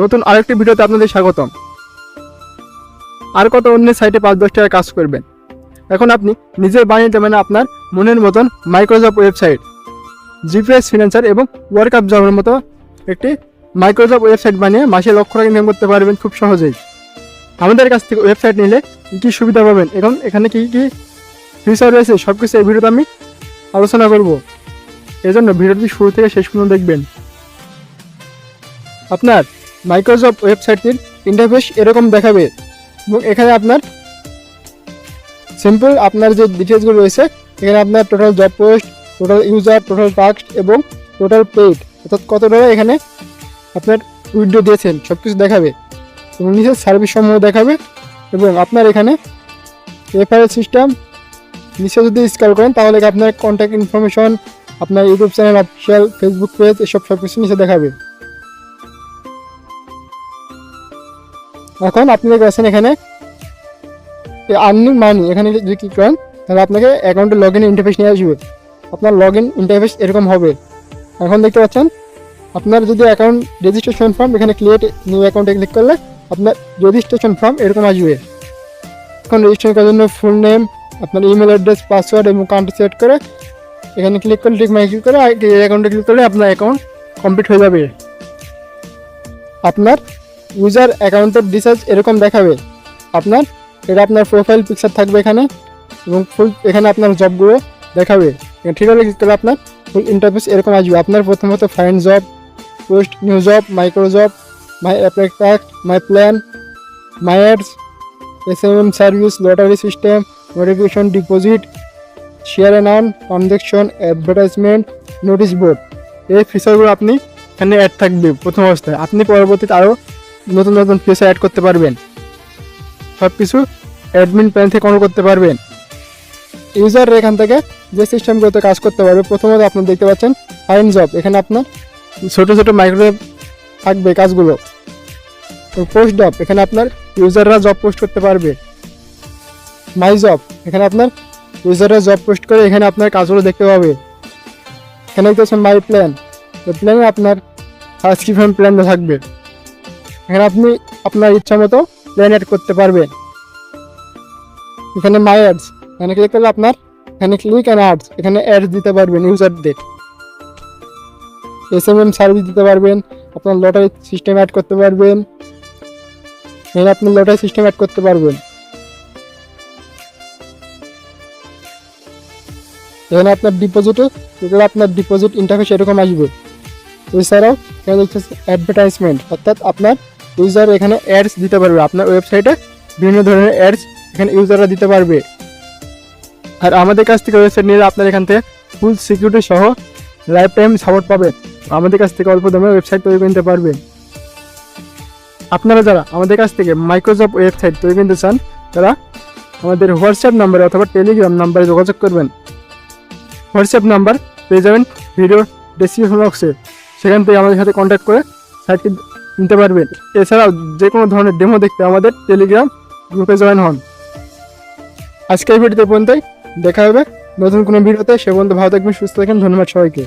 নতুন আরেকটি ভিডিওতে আপনাদের স্বাগতম। আর কত অন্য সাইটে পাঁচ দশ টাকা কাজ করবেন। এখন আপনি নিজের বানিয়ে দেবেন আপনার মনের মতন মাইক্রোসফট ওয়েবসাইট। জিপিএস ফিনান্সার এবং ওয়ার্ক আপ জবের মতো একটি মাইক্রোসফট ওয়েবসাইট বানিয়ে মাসে লক্ষ টাকা ইনকাম করতে পারবেন খুব সহজেই। আমাদের কাছ থেকে ওয়েবসাইট নিলে কী কী সুবিধা পাবেন এবং এখানে কী কী ফিচার রয়েছে সব কিছু এই ভিডিওতে আমি আলোচনা করব। এজন্য ভিডিওটি শুরু থেকে শেষ পর্যন্ত দেখবেন। আপনার মাইক্রোসফট ওয়েবসাইটটির ইন্টারফেস এরকম দেখাবে। এবং এখানে আপনার সিম্পল আপনার যে ডিটেলসগুলো রয়েছে, এখানে আপনার total job post total user total task এবং টোটাল পেড অর্থাৎ কত টাকা এখানে আপনার উইড্রো দিয়েছেন সব কিছু দেখাবে। এবং নিচে সার্ভিস সমূহ দেখাবে এবং আপনার এখানে রেফারেল সিস্টেম নিচে যদি স্কল করেন তাহলে আপনার কন্ট্যাক্ট ইনফরমেশন আপনার YouTube channel official Facebook page এসব সব কিছু নিচে দেখাবে। এখন আপনি গেছেন এখানে আর্নিং মানি এখানে যদি ক্লিক করেন, তাহলে আপনাকে অ্যাকাউন্টে লগ ইন ইন্টারফেস নিয়ে আসবে। আপনার লগ ইন ইন্টারফেস এরকম হবে। এখন দেখতে পাচ্ছেন, আপনার যদি অ্যাকাউন্ট রেজিস্ট্রেশন ফর্ম এখানে ক্রিয়েট নিউ অ্যাকাউন্টে ক্লিক করলে আপনার রেজিস্ট্রেশন ফর্ম এরকম আসবে। এখন রেজিস্ট্রেশন করার জন্য ফুল নেম আপনার ইমেল অ্যাড্রেস পাসওয়ার্ড এবং কাউন্ট সেট করে এখানে ক্লিক করলে ঠিক মাই ক্লিক করে অ্যাকাউন্টে ক্লিক করলে আপনার অ্যাকাউন্ট কমপ্লিট হয়ে যাবে। আপনার ইউজার অ্যাকাউন্টের ডিটেলস এরকম দেখাবে। আপনার, এটা আপনার প্রোফাইল পিকচার থাকবে এখানে এবং ফুল এখানে আপনার জবগুলো দেখাবে। ঠিক আছে করলে আপনার ফুল ইন্টারফেস এরকম আসবে। আপনার প্রথমত find job post new job micro job my applicant my plan my ads S M M service lottery system notification deposit share and earn transaction advertisement notice board এই ফিচারগুলো আপনি এখানে অ্যাড থাকবে প্রথম অবস্থায়। আপনি পরবর্তীতে আরও নতুন নতুন ফিচার অ্যাড করতে পারবেন। সব কিছু অ্যাডমিন প্ল্যান থেকে কন্ট্রোল করতে পারবেন। ইউজার এখান থেকে যে সিস্টেমগুলোতে কাজ করতে পারবে, প্রথমত আপনি দেখতে পাচ্ছেন ফাইন জব এখানে আপনার ছোটো ছোটো মাইক্রোওয়েভ থাকবে কাজগুলো। পোস্ট জব এখানে আপনার ইউজাররা জব পোস্ট করতে পারবে। মাই জব এখানে আপনার ইউজাররা জব পোস্ট করে এখানে আপনার কাজগুলো দেখতে পাবে। এখানে দেখতেছেন মাই প্ল্যান প্ল্যানে আপনার সাবস্ক্রিপশন প্ল্যানটা থাকবে? এখানে আপনি আপনার ইচ্ছা মতো প্ল্যান অ্যাড করতে পারবেন। এখানে মাই অ্যাডস এখানে ক্লিক করলে আপনার, এখানে ক্লিক অ্যান্ড অ্যাডস এখানে অ্যাডস দিতে পারবেন ইউজারদের এস এম এম সার্ভিস দিতে পারবেন, আপনার লটারি সিস্টেম অ্যাড করতে পারবেন। এখানে আপনি লটারি সিস্টেম অ্যাড করতে পারবেন। এখানে আপনার ডিপোজিটে এখানে আপনার ডিপোজিট ইন্টারফেস এরকম আসবে। এছাড়াও, এখানে অ্যাডভার্টাইজমেন্ট অর্থাৎ আপনার ইউজার এখানে অ্যাডস দিতে পারবে। আপনার ওয়েবসাইটে বিভিন্ন ধরনের অ্যাডস এখানে ইউজাররা দিতে পারবে। আর আমাদের কাছ থেকে ওয়েবসাইট নিলে আপনার এখান থেকে ফুল সিকিউরিটি সহ লাইফ টাইম সাপোর্ট পাবেন আমাদের কাছ থেকে অল্প দামে ওয়েবসাইট তৈরি করতে পারবেন আপনারা যারা আমাদের কাছ থেকে মাইক্রোসফট ওয়েবসাইট তৈরি করতে চান, তারা আমাদের হোয়াটসঅ্যাপ নাম্বারে অথবা টেলিগ্রাম নাম্বারে যোগাযোগ করবেন। হোয়াটসঅ্যাপ নাম্বার পেয়ে যাবেন ভিডিও ডেসক্রিপশন বক্সে সেখান থেকে আমাদের সাথে কন্ট্যাক্ট করে সাইটটি নিতে পারবেন এছাড়াও যে কোনো ধরনের ডেমো দেখতে আমাদের টেলিগ্রাম গ্রুপে জয়েন হন। আজকের ভিডিওতে পর্যন্তই। দেখা হবে নতুন কোনো ভিডিওতে। সে পর্যন্ত ভালো থাকবেন, সুস্থ থাকেন ধন্যবাদ সবাইকে।